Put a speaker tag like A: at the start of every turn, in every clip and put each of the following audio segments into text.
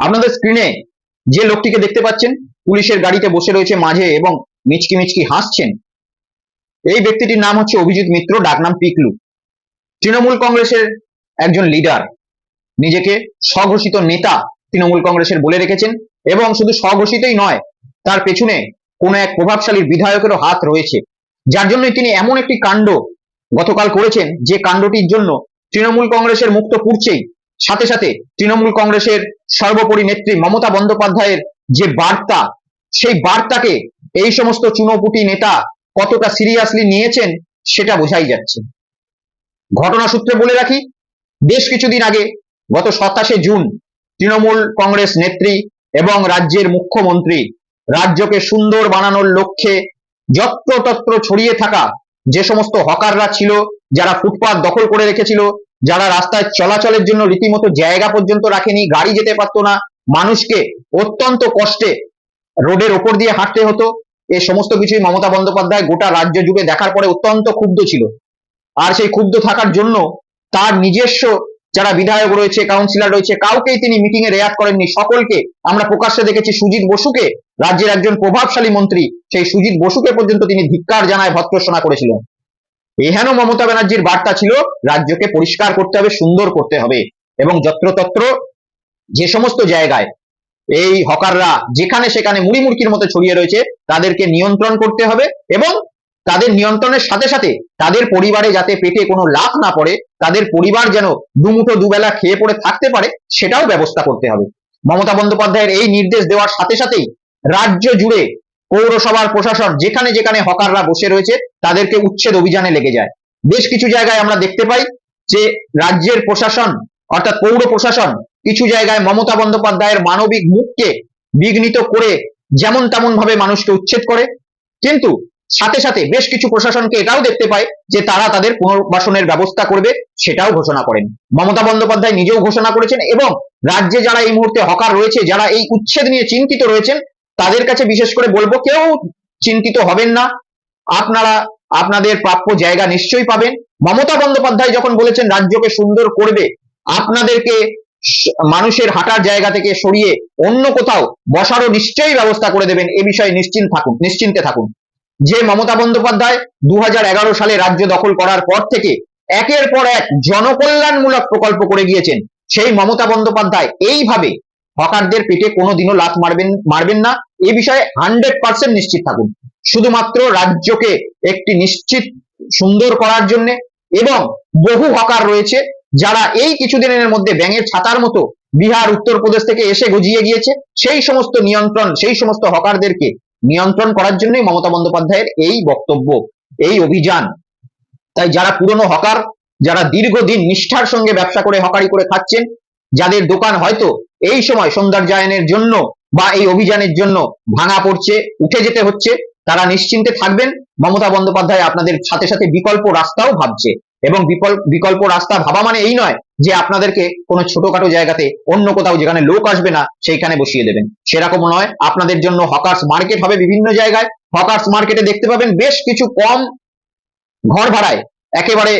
A: আপনাদের স্ক্রিনে যে লোকটিকে দেখতে পাচ্ছেন, পুলিশের গাড়িতে বসে রয়েছে মাঝে এবং মিচকি মিচকি হাসছেন, এই ব্যক্তিটির নাম হচ্ছে অভিজিৎ মিত্র ডাকনাম পিকলু। তৃণমূল কংগ্রেসের একজন লিডার নিজেকে স্বঘোষিত নেতা তৃণমূল কংগ্রেসের বলে রেখেছেন এবং শুধু স্বঘোষিতই নয়, তার পেছনে কোনো এক প্রভাবশালী বিধায়কেরও হাত রয়েছে। যার জন্য তিনি এমন একটি কাণ্ড গতকাল করেছেন, যে কাণ্ডটির জন্য তৃণমূল কংগ্রেসের মুক্ত পুড়ছেই। সাথে সাথে তৃণমূল কংগ্রেসের সর্বোপরি নেত্রী মমতা বন্দ্যোপাধ্যায়ের যে বার্তা, সেই বার্তাকে এই সমস্ত চুনোপুটি নেতা কতটা সিরিয়াসলি নিয়েছেন সেটা বোঝাই যাচ্ছে। ঘটনা সূত্রে বলে রাখি, বেশ কিছুদিন আগে, গত সাতাশে জুন, তৃণমূল কংগ্রেস নেত্রী এবং রাজ্যের মুখ্যমন্ত্রী রাজ্যকে সুন্দর বানানোর লক্ষ্যে যত্রতত্র ছড়িয়ে থাকা যে সমস্ত হকাররা ছিল, যারা ফুটপাত দখল করে রেখেছিল যারা রাস্তায় চলাচলের জন্য রীতিমতো জায়গা পর্যন্ত রাখেনি, গাড়ি যেতে পারতো না, মানুষকে অত্যন্ত কষ্টে রোডের ওপর দিয়ে হাঁটতে হতো। এই সমস্ত কিছুই মমতা বন্দ্যোপাধ্যায় গোটা রাজ্য জুড়ে দেখার পরে অত্যন্ত ক্ষুব্ধ ছিল। আর সেই ক্ষুব্ধ থাকার জন্য তার নিজস্ব যারা বিধায়ক রয়েছে কাউন্সিলর রয়েছে, কাউকেই তিনি মিটিং এ রেয়াত করেননি। সকলকে আমরা প্রকাশ্যে দেখেছি, সুজিত বসুকে রাজ্যের একজন প্রভাবশালী মন্ত্রী, সেই সুজিত বসুকে পর্যন্ত তিনি ধিক্কার জানায়, ভৎসনা করেছিলেন। এহেন মমতা ব্যানার্জির বার্তা ছিল, রাজ্যকে পরিষ্কার করতে হবে, সুন্দর করতে হবে। এবং যত্রতত্র যে সমস্ত জায়গায় এই হকাররা যেখানে সেখানে মুড়ি মুড়কির মতো ছড়িয়ে রয়েছে, তাদেরকে নিয়ন্ত্রণ করতে হবে এবং তাদের নিয়ন্ত্রণের সাথে সাথে তাদের পরিবারে যাতে পেটে কোনো লাভ না পড়ে, তাদের পরিবার যেন দুমুঠো দুবেলা খেয়ে পড়ে থাকতে পারে, সেটাও ব্যবস্থা করতে হবে। মমতা বন্দ্যোপাধ্যায়ের এই নির্দেশ দেওয়ার সাথে সাথেই রাজ্য জুড়ে পৌরসভার প্রশাসন যেখানে যেখানে হকাররা বসে রয়েছে, তাদেরকে উচ্ছেদ অভিযানে লেগে যায়। বেশ কিছু জায়গায় আমরা দেখতে পাই যে রাজ্যের প্রশাসন অর্থাৎ পৌর প্রশাসন কিছু জায়গায় মমতা বন্দ্যোপাধ্যায়ের মানবিক মুখকে বিঘ্নিত করে যেমন তেমন ভাবে মানুষকে উচ্ছেদ করে। কিন্তু সাথে সাথে বেশ কিছু প্রশাসনকে এটাও দেখতে পায় যে তারা তাদের পুনর্বাসনের ব্যবস্থা করবে, সেটাও ঘোষণা করেন। মমতা বন্দ্যোপাধ্যায় নিজেও ঘোষণা করেছেন এবং রাজ্যে যারা এই মুহূর্তে হকার রয়েছে, যারা এই উচ্ছেদ নিয়ে চিন্তিত রয়েছেন তাদের কাছে বিশেষ করে বলব, কেউ চিন্তিত হবেন না। আপনারা, আপনাদের প্রাপ্য জায়গা নিশ্চয়ই পাবেন। মমতা বন্দ্যোপাধ্যায় যখন বলেছেন রাজ্যকে সুন্দর করবে, আপনাদেরকে মানুষের হাঁটার জায়গা থেকে সরিয়ে অন্য কোথাও বসারও নিশ্চয়ই ব্যবস্থা করে দেবেন, এ বিষয়ে নিশ্চিন্ত থাকুন, নিশ্চিন্তে থাকুন। যে মমতা বন্দ্যোপাধ্যায় দু হাজার এগারো সালে রাজ্য দখল করার পর থেকে একের পর এক জনকল্যাণমূলক প্রকল্প করে গিয়েছেন, সেই মমতা বন্দ্যোপাধ্যায় এইভাবে হকারদের পেটে কোনোদিনও লাত মারবেন মারবেন না। এ বিষয়ে হান্ড্রেড পার্সেন্ট নিশ্চিত থাকুন। শুধুমাত্র রাজ্যকে একটি নিশ্চিত, সুন্দর করার জন্য এবং বহু হকার রয়েছে যারা এই কিছুদিনের মধ্যে ব্যাঙের ছাতার মতো বিহার, উত্তরপ্রদেশ থেকে এসে গজিয়ে গিয়েছে। সেই সমস্ত নিয়ন্ত্রণ, সেই সমস্ত হকারদেরকে নিয়ন্ত্রণ করার জন্যই মমতা বন্দ্যোপাধ্যায়ের এই বক্তব্য, এই অভিযান। তাই যারা পুরনো হকার, যারা দীর্ঘদিন নিষ্ঠার সঙ্গে ব্যবসা করে হকারি করে খাচ্ছেন, যাদের দোকান হয়তো এই সময় সৌন্দর্যায়নের জন্য বা এই অভিযানের জন্য ভাঙা পড়ছে, উঠে যেতে হচ্ছে, তারা নিশ্চিন্তে থাকবেন। মমতা বন্দ্যোপাধ্যায় আপনাদের সাথে সাথে বিকল্প রাস্তাও ভাবছে এবং বিকল্প রাস্তা ভাবা মানে এই নয় যে আপনাদেরকে কোনো ছোটখাটো জায়গাতে অন্য কোথাও যেখানে লোক আসবে না, সেইখানে বসিয়ে দেবেন। সেরকম নয়, আপনাদের জন্য হকার্স মার্কেট হবে বিভিন্ন জায়গায়। হকার্স মার্কেটে দেখতে পাবেন বেশ কিছু কম ঘর ভাড়ায়, একেবারে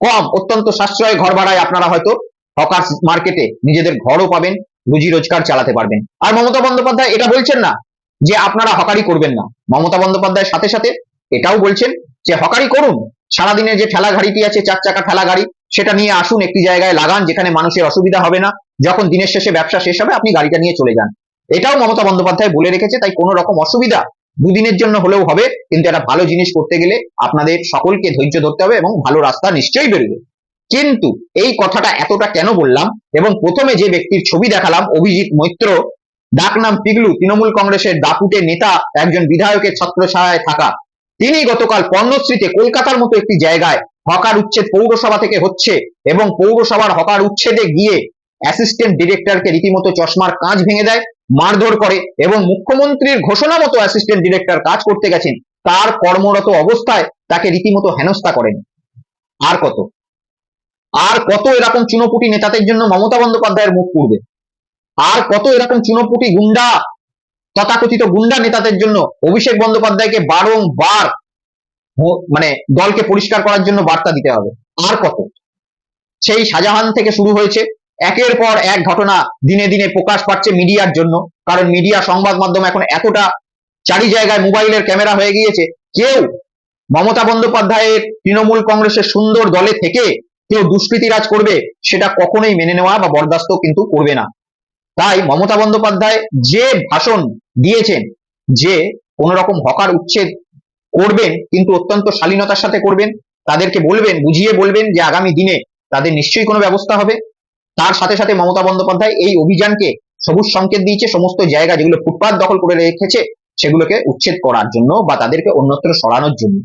A: কম, অত্যন্ত সাশ্রয় ঘর ভাড়ায় আপনারা হয়তো হকার্স মার্কেটে নিজেদের ঘরও পাবেন। রুজি রোজগার চালাতে পারবেন। আর মমতা বন্দ্যোপাধ্যায় এটা বলছেন না যে আপনারা হকারি করবেন না। মমতা বন্দ্যোপাধ্যায়ের সাথে সাথে এটাও বলছেন যে হকারি করুন। সারাদিনের যে ঠেলা গাড়িটি আছে, চার চাকা ঠেলা গাড়ি, সেটা নিয়ে আসুন, একটি জায়গায় লাগান যেখানে মানুষের অসুবিধা হবে না। যখন দিনের শেষে ব্যবসা শেষ হবে, আপনি গাড়িটা নিয়ে চলে যান। এটাও মমতা বন্দ্যোপাধ্যায় বলে রেখেছে, তাই কোনো রকম অসুবিধা দুদিনের জন্য হলেও হবে, কিন্তু একটা ভালো জিনিস করতে গেলে আপনাদের সকলকে ধৈর্য ধরতে হবে এবং ভালো রাস্তা নিশ্চয়ই বেরোবে। কিন্তু এই কথাটা এতটা কেন বললাম? এবং প্রথমে যে ব্যক্তির ছবি দেখালাম, অভিজিৎ মৈত্র, ডাক নাম পিগলু, তৃণমূল কংগ্রেসের দাপুটে নেতা, একজন বিধায়কের ছত্রছায়ায় থাকা। তিনি গতকাল পর্ণশ্রীতে কলকাতার মতো একটি জায়গায় হকার উচ্ছেদ পৌরসভা থেকে হচ্ছে এবং পৌরসভার হকার উচ্ছেদে গিয়ে অ্যাসিস্ট্যান্ট ডিরেক্টরকে রীতিমতো চশমার কাঁচ ভেঙে দেয়, মারধর করে এবং মুখ্যমন্ত্রীর ঘোষণা মতো অ্যাসিস্ট্যান্ট ডিরেক্টর কাজ করতে গেছেন, তার কর্মরত অবস্থায় তাকে রীতিমতো হেনস্থা করেন। আর কত? আর কত এরকম চুনোপুটি নেতাদের জন্য মমতা বন্দ্যোপাধ্যায়ের মুখ পুড়বে? আর কত এরকম চুনোপুটি গুন্ডা, তথাকথিত গুন্ডা নেতাদের জন্য অভিষেক বন্দ্যোপাধ্যায়কে বারংবার মানে দলকে পরিষ্কার করার জন্য বার্তা দিতে হবে? আর কত? সেই শাহজাহান থেকে শুরু হয়েছে। একের পর এক ঘটনা দিনে দিনে প্রকাশ পাচ্ছে মিডিয়ার জন্য। কারণ মিডিয়া সংবাদ মাধ্যম এখন এতটা চারি জায়গায় মোবাইলের ক্যামেরা হয়ে গিয়েছে। কেউ মমতা বন্দ্যোপাধ্যায়ের তৃণমূল কংগ্রেসের সুন্দর দলে থেকে কেউ দুষ্কৃতিরাজ করবে, সেটা কখনোই মেনে নেওয়া বা বরদাস্ত কিন্তু করবে না। তাই মমতা বন্দ্যোপাধ্যায় যে ভাষণ দিয়েছেন, যে কোন রকম হকার উচ্ছেদ করবেন, কিন্তু অত্যন্ত শালীনতার সাথে করবেন, তাদেরকে বলবেন, বুঝিয়ে বলবেন যে আগামী দিনে তাদের নিশ্চয়ই কোনো ব্যবস্থা হবে। তার সাথে সাথে মমতা বন্দ্যোপাধ্যায় এই অভিযানকে সবুজ সংকেত দিয়েছে, সমস্ত জায়গা যেগুলো ফুটপাত দখল করে রেখেছে, সেগুলোকে উচ্ছেদ করার জন্য বা তাদেরকে অন্যত্র সরানোর জন্য।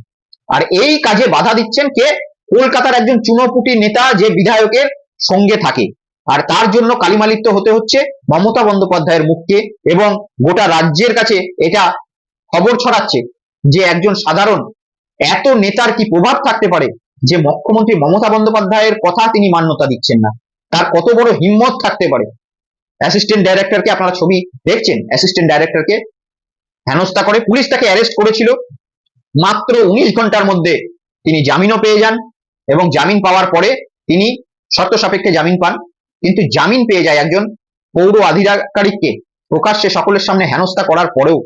A: আর এই কাজে বাধা দিচ্ছেন কে? কলকাতার একজন চুনোপুটি নেতা যে বিধায়কের সঙ্গে থাকে। আর তার জন্য কালিমালিপ্ত হতে হচ্ছে মমতা বন্দ্যোপাধ্যায়ের মুখকে এবং গোটা রাজ্যের কাছে এটা খবর ছড়াচ্ছে যে একজন সাধারণ এত নেতার কি প্রভাব থাকতে পারে যে মুখ্যমন্ত্রী মমতা বন্দ্যোপাধ্যায়ের কথা তিনি মান্যতা দিচ্ছেন না। তার কত বড় হিম্মত থাকতে পারে। অ্যাসিস্ট্যান্ট ডাইরেক্টরকে আপনারা ছবি দেখছেন? অ্যাসিস্ট্যান্ট ডাইরেক্টরকে হেনস্থা করে পুলিশ তাকে অ্যারেস্ট করেছিল। মাত্র উনিশ ঘণ্টার মধ্যে তিনি জামিনও পেয়ে যান। এবং জামিন পাওয়ার পরে তিনি শর্ত সাপেক্ষে জামিন পান। কিন্তু জামিন পেয়ে যায় একজন পৌর আধিকারিককে। প্রকাশ্যে সকলের সামনে হেনস্থা করার পরেও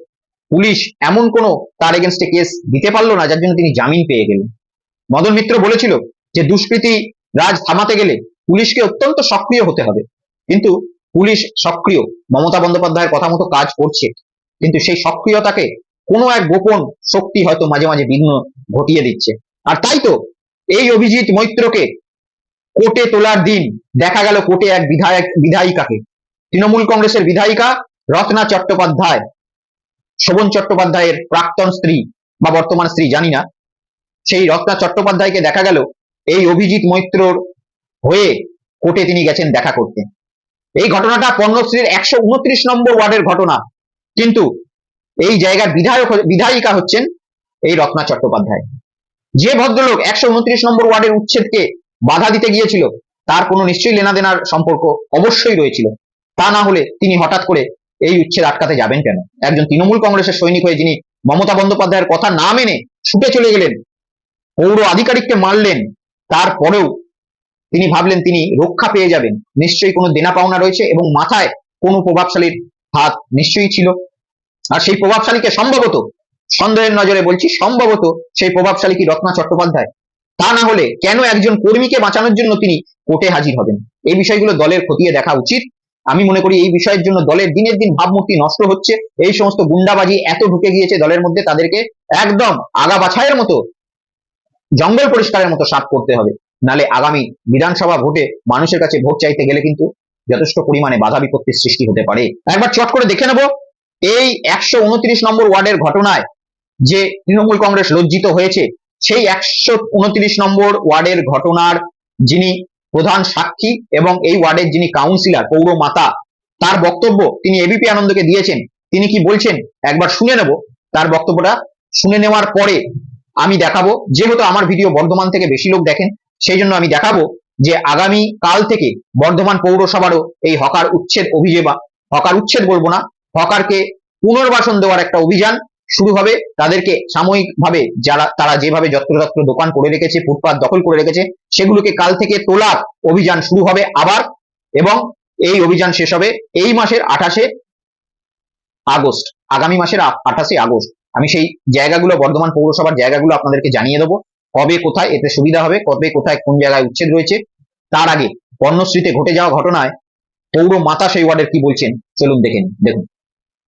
A: পুলিশ এমন কোনো তার এগেনস্টে কেস দিতে পারল না, যার জন্য তিনি জামিন পেয়ে গেলেন। মদন মিত্র বলেছিল যে, দুষ্কৃতি রাজ থামাতে গেলে পুলিশকে অত্যন্ত সক্রিয় হতে হবে। কিন্তু পুলিশ সক্রিয়, মমতা বন্দ্যোপাধ্যায়ের কথা মতো কাজ করছে। কিন্তু সেই সক্রিয়তাকে কোনো এক গোপন শক্তি হয়তো মাঝে মাঝে বিঘ্ন ঘটিয়ে দিচ্ছে। আর তাই তো এই অভিজিৎ মৈত্রকে কোর্টে তোলার দিন দেখা গেল কোর্টে এক বিধায়ক বিধায়িকাকে। তৃণমূল কংগ্রেসের বিধায়িকা রত্না চট্টোপাধ্যায়, শোভন চট্টোপাধ্যায়ের প্রাক্তন স্ত্রী বা বর্তমান স্ত্রী, জানি না। সেই রত্না চট্টোপাধ্যায়কে দেখা গেল এই অভিজিৎ মৈত্রর হয়ে কোর্টে তিনি গেছেন দেখা করতে। এই ঘটনাটা পণ্যশ্রীর একশো উনত্রিশ নম্বর ওয়ার্ডের ঘটনা। কিন্তু এই জায়গার বিধায়ক, বিধায়িকা হচ্ছেন এই রত্না চট্টোপাধ্যায়। যে ভদ্রলোক একশো উনত্রিশ নম্বর ওয়ার্ডের উচ্ছেদকে বাধা দিতে গিয়েছিল, তার কোনো নিশ্চয়ই লেনাদেনার সম্পর্ক অবশ্যই রয়েছিল। তা না হলে তিনি হঠাৎ করে এই উচ্ছেদ আটকাতে যাবেন কেন? একজন তৃণমূল কংগ্রেসের সৈনিক হয়ে যিনি মমতা বন্দ্যোপাধ্যায়ের কথা না মেনে ছুটে চলে গেলেন, পৌর আধিকারিককে মারলেন, তারপরেও তিনি ভাবলেন তিনি রক্ষা পেয়ে যাবেন। নিশ্চয়ই কোনো দেনা পাওনা রয়েছে এবং মাথায় কোনো প্রভাবশালীর হাত নিশ্চয়ই ছিল। আর সেই প্রভাবশালীকে সম্ভবত সন্দেহের নজরে বলছি, সম্ভবত সেই প্রভাবশালী কি রত্না চট্টোপাধ্যায়? তা না হলে কেন একজন কর্মীকে বাঁচানোর জন্য তিনি কোর্টে হাজির হবেন? এই বিষয়গুলো দলের খতিয়ে দেখা উচিত। আমি মনে করি এই বিষয়ের জন্য দলের দিনের দিন ভাবমূর্তি নষ্ট হচ্ছে। এই সমস্ত গুন্ডাবাজি এত ঢুকে গিয়েছে দলের মধ্যে, তাদেরকে একদম আগা বাছাইয়ের মতো, জঙ্গল পরিষ্কারের মতো সাফ করতে হবে। নালে আগামী বিধানসভা ভোটে মানুষের কাছে ভোট চাইতে গেলে কিন্তু যথেষ্ট পরিমাণে বাধা বিপত্তির সৃষ্টি হতে পারে। একবার চট করে দেখে নেব, এই একশো উনত্রিশ নম্বর ওয়ার্ডের ঘটনায় যে তৃণমূল কংগ্রেস লজ্জিত হয়েছে, সেই একশো উনত্রিশ নম্বর ওয়ার্ডের ঘটনার যিনি প্রধান সাক্ষী এবং এই ওয়ার্ডের যিনি কাউন্সিলর পৌর মাতা তার বক্তব্য তিনি এবিপি আনন্দকে দিয়েছেন। তিনি কি বলছেন? একবার শুনে নেব। তার বক্তব্যটা শুনে নেওয়ার পরে আমি দেখাবো। যেহেতু আমার ভিডিও বর্ধমান থেকে বেশি লোক দেখেন, সেই জন্য আমি দেখাবো যে আগামী কাল থেকে বর্ধমান পৌরসভারও এই হকার উচ্ছেদ অভিযোগ হকার উচ্ছেদ বলব না, হকারকে পুনর্বাসন দেওয়ার একটা অভিযান শুরু হবে তাদেরকে সাময়িকভাবে যারা, তারা যেভাবে যত্রতত্র দোকান করে রেখেছে, ফুটপাত দখল করে রেখেছে, সেগুলোকে কাল থেকে তোলার অভিযান শুরু হবে আবার এবং এই অভিযান শেষ হবে এই মাসের আঠাশে আগস্ট, আগামী মাসের আঠাশে আগস্ট। আমি সেই জায়গাগুলো, বর্ধমান পৌরসভার জায়গাগুলো আপনাদেরকে জানিয়ে দেবো, কবে কোথায় এতে সুবিধা হবে, কবে কোথায় কোন জায়গায় উচ্ছেদ রয়েছে। তার আগে পর্ণশ্রীতে ঘটে যাওয়া ঘটনায় পৌর মাতা সেই ওয়ার্ডের কি বলছেন, চলুন দেখেন দেখুন।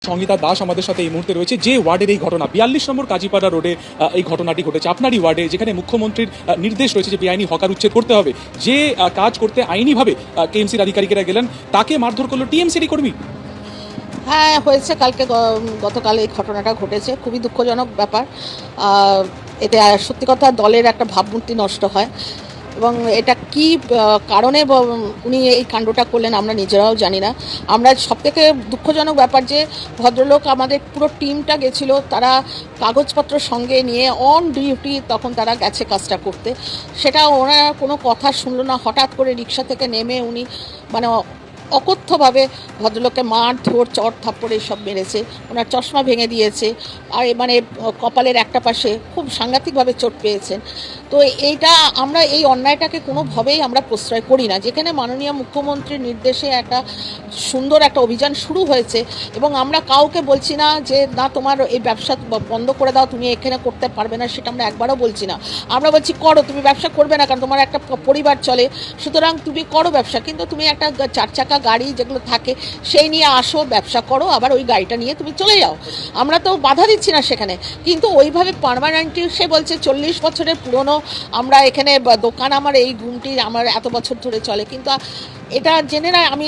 B: সঙ্গীতা দাস আমাদের সাথে এই মুহূর্তে রয়েছে, যে ওয়ার্ডের এই ঘটনা, বিয়াল্লিশ নম্বর কাজীপাড়া রোডে এই ঘটনাটি ঘটেছে। আপনারই ওয়ার্ডে যেখানে মুখ্যমন্ত্রীর নির্দেশ রয়েছে যে বেআইনি হকার উচ্ছেদ করতে হবে। যে কাজ করতে আইনিভাবে কেএমসির আধিকারিকেরা গেলেন, তাকে মারধর করল টিএমসির কর্মী।
C: হ্যাঁ হয়েছে কালকে গতকাল এই ঘটনাটা ঘটেছে। খুবই দুঃখজনক ব্যাপার। এতে সত্যি কথা দলের একটা ভাবমূর্তি নষ্ট হয়। এবং এটা কি কারণে উনি এই কাণ্ডটা করলেন আমরা নিজেরাও জানি না। আমরা সব থেকে দুঃখজনক ব্যাপার যে ভদ্রলোক আমাদের পুরো টিমটা গেছিল, তারা কাগজপত্র সঙ্গে নিয়ে অন ডিউটি তখন তারা গেছে কাজটা করতে। সেটা ওনারা কোনো কথা শুনলো না, হঠাৎ করে রিক্সা থেকে নেমে উনি মানে অকথ্যভাবে ভদ্রলোককে মার, ধর চট থাপ্পড় এইসব মেরেছে। ওনার চশমা ভেঙে দিয়েছে। আর মানে কপালের একটা পাশে খুব সাংঘাতিকভাবে চোট পেয়েছেন। তো এইটা আমরা এই অন্যায়টাকে কোনোভাবেই আমরা প্রশ্রয় করি না। যেখানে মাননীয় মুখ্যমন্ত্রীর নির্দেশে একটা সুন্দর একটা অভিযান শুরু হয়েছে এবং আমরা কাউকে বলছি না যে, না, তোমার এই ব্যবসা বন্ধ করে দাও, তুমি এখানে করতে পারবে না। সেটা আমরা একবারও বলছি না। আমরা বলছি, করো, তুমি ব্যবসা করবে না, কারণ তোমার একটা পরিবার চলে। সুতরাং তুমি করো ব্যবসা, কিন্তু তুমি একটা চার চাকা গাড়ি যেগুলো থাকে, সেই নিয়ে আসো, ব্যবসা করো, আবার ওই গাড়িটা নিয়ে তুমি চলে যাও। আমরা তো বাধা দিচ্ছি না সেখানে। কিন্তু ওইভাবে পারমানেন্টলি সে বলছে, চল্লিশ বছরের পুরনো, আমরা এখানে দোকান আমার এই গুমটি আমার এত বছর ধরে চলে। কিন্তু এটা জেনে না, আমি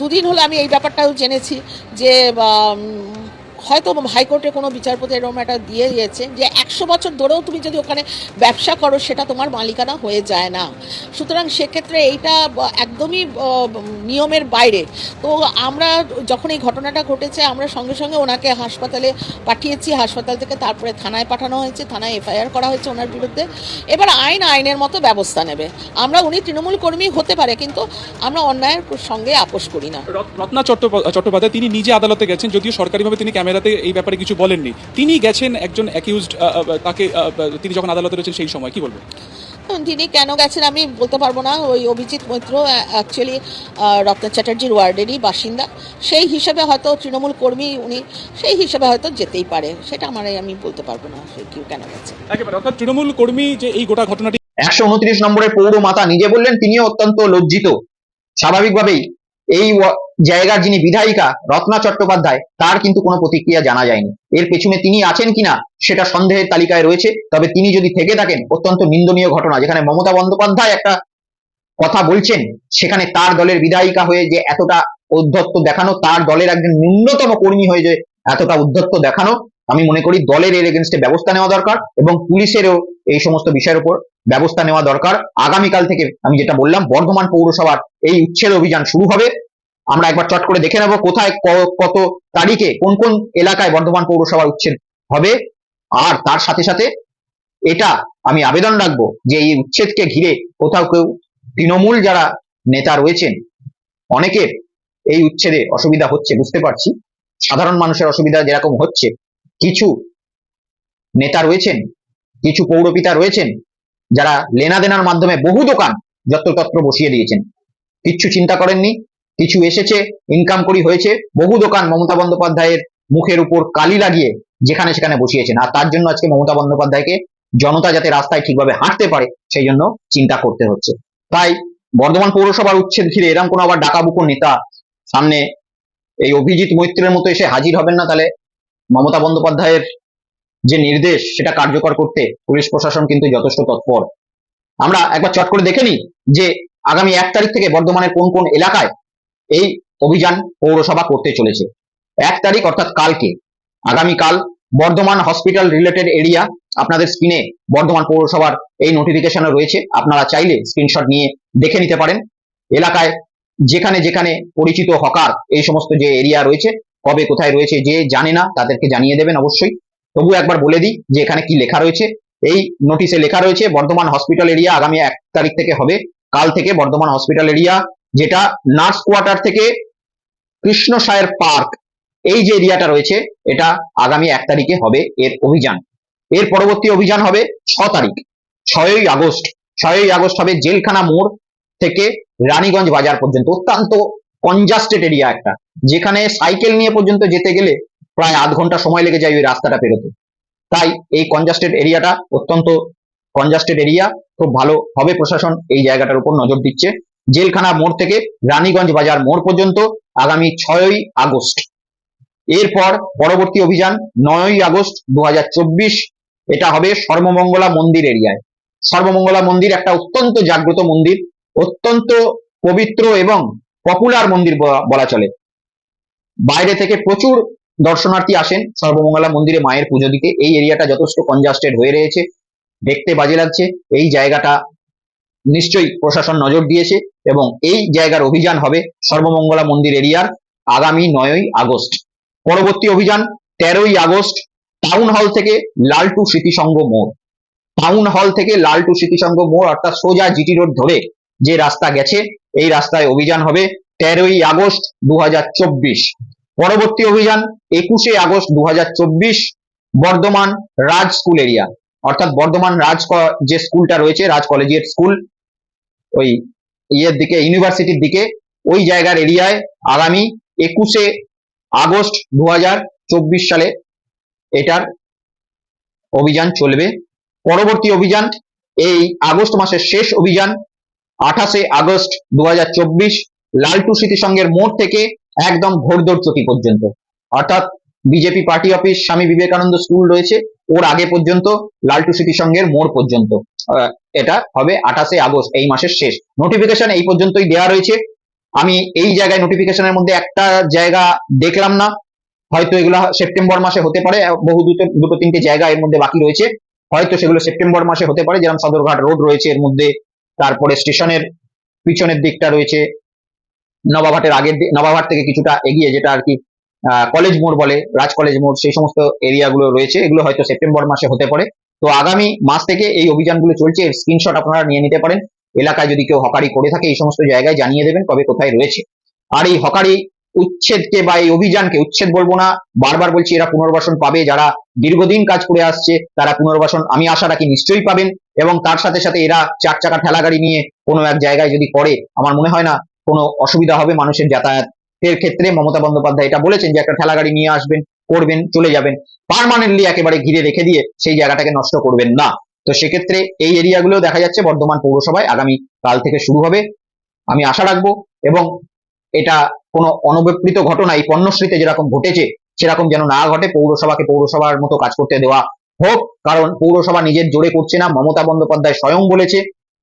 C: দুদিন হলো আমি এই ব্যাপারটাও জেনেছি যে হয়তো হাইকোর্টে কোনো বিচারপতি এরকম একটা দিয়ে দিয়েছে যে একশো বছর ধরেও তুমি যদি ওখানে ব্যবসা করো, সেটা তোমার মালিকানা হয়ে যায় না। সুতরাং সেক্ষেত্রে এইটা একদমই নিয়মের বাইরে। তো আমরা যখন এই ঘটনাটা ঘটেছে, আমরা সঙ্গে সঙ্গে ওনাকে হাসপাতালে পাঠিয়েছি। হাসপাতাল থেকে তারপরে থানায় পাঠানো হয়েছে, থানায় এফআইআর করা হয়েছে ওনার বিরুদ্ধে। এবার আইন আইনের মতো ব্যবস্থা নেবে। আমরা, উনি তৃণমূল কর্মী হতে পারে, কিন্তু আমরা অন্যায়ের সঙ্গে আপোষ করি না।
B: রত- রত্না চট্টোপাধ্যায়, তিনি নিজে আদালতে গেছেন, যদিও সরকারিভাবে তিনি ক্যামেরাতে এই ব্যাপারে কিছু বলেননি। তিনি গেছেন একজন অ্যাকিউজড তাকে আহ, তিনি যখন আদালতে রয়েছেন সেই সময় কি বলবেন?
C: তিনি কেন গেছেন আমি বলতে পারব না। ওই অভিজিৎ মৈত্র অ্যাকচুয়ালি রত্ন চ্যাটার্জির ওয়ার্ডেরই বাসিন্দা। সেই হিসেবে হয়তো তৃণমূল কর্মী উনি সেই হিসেবে হয়তো যেতেই পারে। সেটা আমার আমি বলতে পারব না সে কেউ কেন গেছে।
B: একেবারে অর্থাৎ তৃণমূল কর্মী যে এই গোটা ঘটনাটি
A: একশো উনত্রিশ নম্বরের পৌর মাতা নিজে বললেন তিনিও অত্যন্ত লজ্জিত। স্বাভাবিকভাবেই এই জায়গার যিনি বিধায়িকা রত্না চট্টোপাধ্যায়, তার কিন্তু কোনো প্রতিক্রিয়া জানা যায়নি। এর পেছনে তিনি আছেন কিনা, সেটা সন্দেহের তালিকায় রয়েছে। তবে তিনি যদি থেকে থাকেন, অত্যন্ত নিন্দনীয় ঘটনা, যেখানে মমতা বন্দ্যোপাধ্যায় একটা কথা বলছেন, সেখানে তার দলের বিধায়িকা হয়ে যে এতটা উদ্ধত্ত দেখানো, তার দলের একজন ন্যূনতম কর্মী হয়ে যে এতটা উদ্ধত্ত দেখানো, আমি মনে করি দলের এর এগেনস্টে ব্যবস্থা নেওয়া দরকার এবং পুলিশেরও এই সমস্ত বিষয়ের উপর ব্যবস্থা নেওয়া দরকার। আগামীকাল থেকে আমি যেটা বললাম, বর্ধমান পৌরসভার এই উচ্ছেদ অভিযান শুরু হবে। আমরা একবার চট করে দেখে নেব কোথায় কত তারিখে কোন কোন এলাকায় বর্ধমান পৌরসভা উচ্ছেদ হবে। আর তার সাথে সাথে এটা আমি আবেদন রাখব যে এই উচ্ছেদকে ঘিরে কোথাও কেউ তৃণমূল যারা নেতা রয়েছেন অনেকের এই উচ্ছেদে অসুবিধা হচ্ছে, বুঝতে পারছি। সাধারণ মানুষের অসুবিধা যেরকম হচ্ছে, কিছু নেতা রয়েছেন, কিছু পৌরপিতা রয়েছেন, যারা লেনাদেনার মাধ্যমে বহু দোকান যত্রতত্র বসিয়ে দিয়েছেন। কিচ্ছু চিন্তা করেননি কিছু এসেছে ইনকাম করি হয়েছে, বহু দোকান মমতা বন্দ্যোপাধ্যায়ের মুখের উপর কালি লাগিয়ে যেখানে সেখানে বসিয়েছেন। আর তার জন্য আজকে মমতা বন্দ্যোপাধ্যায়কে জনতা যাতে রাস্তায় ঠিকভাবে হাঁটতে পারে, সেই জন্য চিন্তা করতে হচ্ছে। তাই বর্ধমান পৌরসভার উচ্ছেদ ঘিরে এরকম কোনো আবার ডাকাবুকো নেতা সামনে এই অভিজিৎ মৈত্রের মতো এসে হাজির হবেন না, তাহলে মমতা বন্দ্যোপাধ্যায়ের যে নির্দেশ, সেটা কার্যকর করতে পুলিশ প্রশাসন কিন্তু যথেষ্ট তৎপর। আমরা একবার চট করে দেখে নিই যে আগামী এক তারিখ থেকে বর্ধমানের কোন কোন এলাকায় এই অভিযান পৌরসভা করতে চলেছে। এক তারিখ অর্থাৎ কালকে। আগামীকাল বর্ধমান হসপিটাল রিলেটেড এরিয়া আপনাদের স্ক্রিনে বর্ধমান পৌরসভার এই নোটিফিকেশনও রয়েছে। আপনারা চাইলে স্ক্রিনশট নিয়ে দেখে নিতে পারেন। এলাকায় যেখানে যেখানে পরিচিত হকার এই সমস্ত যে এরিয়া রয়েছে, কবে কোথায় রয়েছে, যে জানে না, তাদেরকে জানিয়ে দেবেন অবশ্যই। তবু একবার বলে দিই যে এখানে কি লেখা রয়েছে। এই নোটিশে লেখা রয়েছে, বর্ধমান হসপিটাল এরিয়া আগামী এক তারিখ থেকে হবে। কাল থেকে বর্ধমান হসপিটাল এরিয়া যেটা নার্স কোয়ার্টার থেকে কৃষ্ণ সায়ের পার্ক, এই যে এরিয়াটা রয়েছে, এটা আগামী এক তারিখে হবে এর অভিযান। এর পরবর্তী অভিযান হবে ছ তারিখ, ছয়ই আগস্ট। ছয়ই আগস্ট হবে জেলখানা মোড় থেকে রানীগঞ্জ বাজার পর্যন্ত, অত্যন্ত কনজাস্টেড এরিয়া একটা, যেখানে সাইকেল নিয়ে পর্যন্ত যেতে গেলে প্রায় আধ ঘণ্টা সময় লেগে যায় ওই রাস্তাটা পেরোতে। তাই এই কনজাস্টেড এরিয়াটা অত্যন্ত কনজাস্টেড এরিয়া খুব ভালো হবে প্রশাসন, এই জায়গাটার উপর নজর দিচ্ছে। জেলখানা মোড় থেকে রানীগঞ্জ বাজার মোড় পর্যন্ত আগামী ছয়ই আগস্ট। এরপর পরবর্তী অভিযান নয়ই আগস্ট দুহাজার চব্বিশ। এটা হবে সর্বমঙ্গলা মন্দির এরিয়ায়। সর্বমঙ্গলা মন্দির একটা অত্যন্ত জাগ্রত মন্দির, অত্যন্ত পবিত্র এবং পপুলার মন্দির বলা- বলা চলে। বাইরে থেকে প্রচুর দর্শনার্থী আসেন সর্বমঙ্গলা মন্দিরে মায়ের পুজো দিতে। এই এরিয়াটা যথেষ্ট কনজাস্টেড হয়ে রয়েছে। দেখতে বাজে লাগছে। এই জায়গাটা নিশ্চয়ই প্রশাসন নজর দিয়েছে এবং এই জায়গার অভিযান হবে সর্বমঙ্গলা মন্দির এরিয়ার আগামী নয়ই আগস্ট। পরবর্তী অভিযান তেরোই আগস্ট টাউন হল থেকে লালটু স্মৃতিসংঘ মোড়। টাউন হল থেকে লালটু স্মৃতিসংঘ মোড় অর্থাৎ সোজা জিটি রোড ধরে যে রাস্তা গেছে, এই রাস্তায় অভিযান হবে তেরোই আগস্ট দু হাজার চব্বিশ। পরবর্তী অভিযান একুশে আগস্ট দু হাজার চব্বিশ বর্ধমান রাজ স্কুল এরিয়া। অর্থাৎ বর্ধমান রাজ যে স্কুলটা রয়েছে রাজ কলেজিয়েট স্কুল ওই ইয়ের দিকে ইউনিভার্সিটির দিকে, ওই জায়গার এরিয়ায় আগামী একুশে আগস্ট দু হাজার চব্বিশ সালে এটার অভিযান চলবে। পরবর্তী অভিযান এই আগস্ট মাসের শেষ অভিযান, আঠাশে আগস্ট দু লালটু স্মৃতি সংঘের মোড় থেকে একদম ঘোড়দৌড় চটি পর্যন্ত। অর্থাৎ BJP party office, Swami Vivekananda school রয়েছে, ওর আগে পর্যন্ত লালটু স্মৃতি সংঘের মোড় পর্যন্ত। এটা হবে আঠাশে আগস্ট, এই মাসের শেষ। নোটিফিকেশন এই পর্যন্তই দেওয়া রয়েছে। আমি এই জায়গায় নোটিফিকেশনের মধ্যে একটা জায়গা দেখলাম না। হয়তো এগুলো সেপ্টেম্বর মাসে হতে পারে, বহু দুটো দুটো তিনটে জায়গা এর মধ্যে বাকি রয়েছে। হয়তো সেগুলো সেপ্টেম্বর মাসে হতে পারে, যেরকম সদরঘাট রোড রয়েছে এর মধ্যে, তারপরে স্টেশনের পিছনের দিকটা রয়েছে। নবাবহাটের আগের দিক নবাবহাট থেকে কিছুটা এগিয়ে যেটা আর কি কলেজ মোড় বলে, রাজ কলেজ মোড়, সেই সমস্ত এরিয়াগুলো রয়েছে। এগুলো হয়তো সেপ্টেম্বর মাসে হতে পারে। তো আগামী মাস থেকে এই অভিযানগুলো চলছে, এর স্ক্রিনশট আপনারা নিয়ে নিতে পারেন। এলাকায় যদি কেউ হকারি করে থাকে, এই সমস্ত জায়গায় জানিয়ে দেবেন কবে কোথায় রয়েছে। আর এই হকারি উচ্ছেদকে বা এই অভিযানকে উচ্ছেদ বলব না, বারবার বলছি এরা পুনর্বাসন পাবে। যারা দীর্ঘদিন কাজ করে আসছে, তারা পুনর্বাসন আমি আশা রাখি নিশ্চয়ই পাবেন এবং তার সাথে সাথে এরা চার চাকা ঠেলা গাড়ি নিয়ে কোনো এক জায়গায় যদি করে আমার মনে হয় না কোনো অসুবিধা হবে মানুষের যাতায়াতের ক্ষেত্রে। মমতা বন্দ্যোপাধ্যায় এটা বলেছেন যে একটা ঠেলা গাড়ি নিয়ে আসবেন করবেন, চলে যাবেন। পার্মানেন্টলি একেবারে ঘিরে রেখে দিয়ে সেই জায়গাটাকে নষ্ট করবেন না। তো সেক্ষেত্রে এই এরিয়াগুলো দেখা যাচ্ছে বর্ধমান পৌরসভায় আগামী কাল থেকে শুরু হবে। আমি আশা রাখব এবং এটা কোনো অনবপ্রিত ঘটনা, এই পণ্যশ্রীতে যেরকম ঘটেছে, সেরকম যেন না ঘটে, পৌরসভাকে পৌরসভার মতো কাজ করতে দেওয়া হোক। কারণ পৌরসভা নিজের জোরে করছে না, মমতা বন্দ্যোপাধ্যায় স্বয়ং বলেছে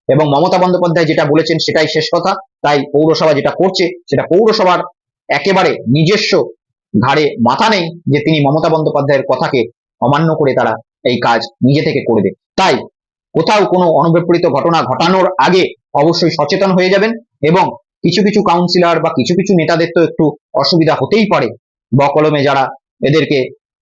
A: এবং মমতা বন্দ্যোপাধ্যায় যেটা বলেছেন সেটাই শেষ কথা। তাই পৌরসভা যেটা করছে, সেটা পৌরসভার একেবারে নিজস্ব ঘাড়ে মাথা নেই যে তিনি মমতা বন্দ্যোপাধ্যায়ের কথাকে অমান্য করে তারা এই কাজ নিজে থেকে করবে। তাই কোথাও কোনো অনবপ্রিত ঘটনা ঘটানোর আগে অবশ্যই সচেতন হয়ে যাবেন এবং কিছু কিছু কাউন্সিলর বা কিছু কিছু নেতাদের তো একটু অসুবিধা হতেই পারে। বকলমে যারা এদেরকে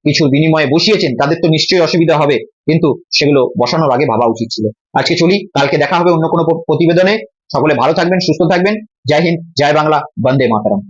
A: কিছু বিনিময়ে বসিয়েছেন, তাদের তো নিশ্চয়ই অসুবিধা হবে, কিন্তু সেগুলো বসানোর আগে ভাবা উচিত ছিল। আজকে চলি, কালকে দেখা হবে অন্য কোনো প্রতিবেদনে। সকলে ভালো থাকবেন, সুস্থ থাকবেন। জয় হিন্দ, জয় বাংলা, বন্দে মাতারাম।